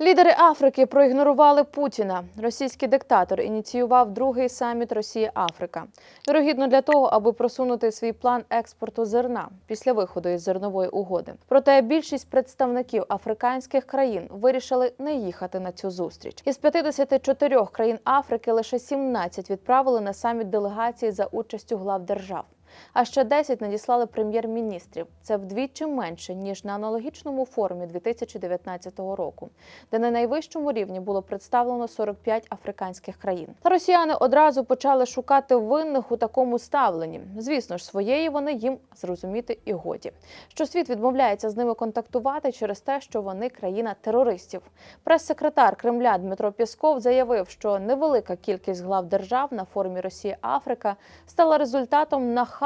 Лідери Африки проігнорували Путіна. Російський диктатор ініціював другий саміт Росія-Африка. Вірогідно для того, аби просунути свій план експорту зерна після виходу із зернової угоди. Проте більшість представників африканських країн вирішили не їхати на цю зустріч. Із 54 країн Африки лише 17 відправили на саміт делегації за участю глав держав. А ще 10 надіслали прем'єр-міністрів. Це вдвічі менше ніж на аналогічному форумі 2019 року, де на найвищому рівні було представлено 45 африканських країн. Та росіяни одразу почали шукати винних у такому ставленні. Звісно ж, своєї вони їм зрозуміти і годі. Що світ відмовляється з ними контактувати через те, що вони країна терористів. Прес-секретар Кремля Дмитро Пєсков заявив, що невелика кількість глав держав на форумі Росія Африка стала результатом нахабного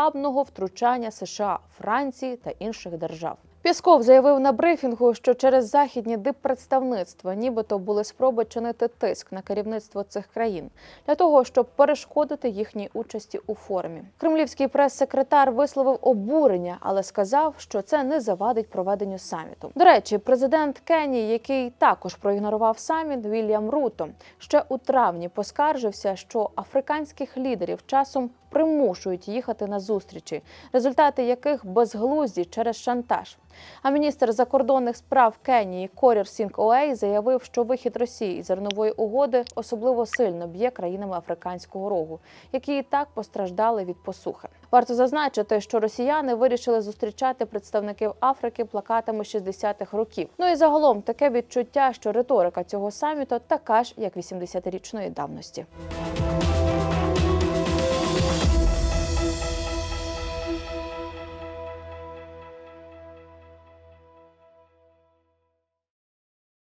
втручання США, Франції та інших держав. Пєсков заявив на брифінгу, що через західні диппредставництва нібито були спроби чинити тиск на керівництво цих країн для того, щоб перешкодити їхній участі у форумі. Кремлівський прес-секретар висловив обурення, але сказав, що це не завадить проведенню саміту. До речі, президент Кенії, який також проігнорував саміт, Вільям Руто, ще у травні поскаржився, що африканських лідерів часом примушують їхати на зустрічі, результати яких безглузді через шантаж. А міністр закордонних справ Кенії Корір Сінг Оей заявив, що вихід Росії із зернової угоди особливо сильно б'є країнами Африканського рогу, які і так постраждали від посухи. Варто зазначити, що росіяни вирішили зустрічати представників Африки плакатами 60-х років. Ну і загалом таке відчуття, що риторика цього саміту така ж, як 80-річної давності.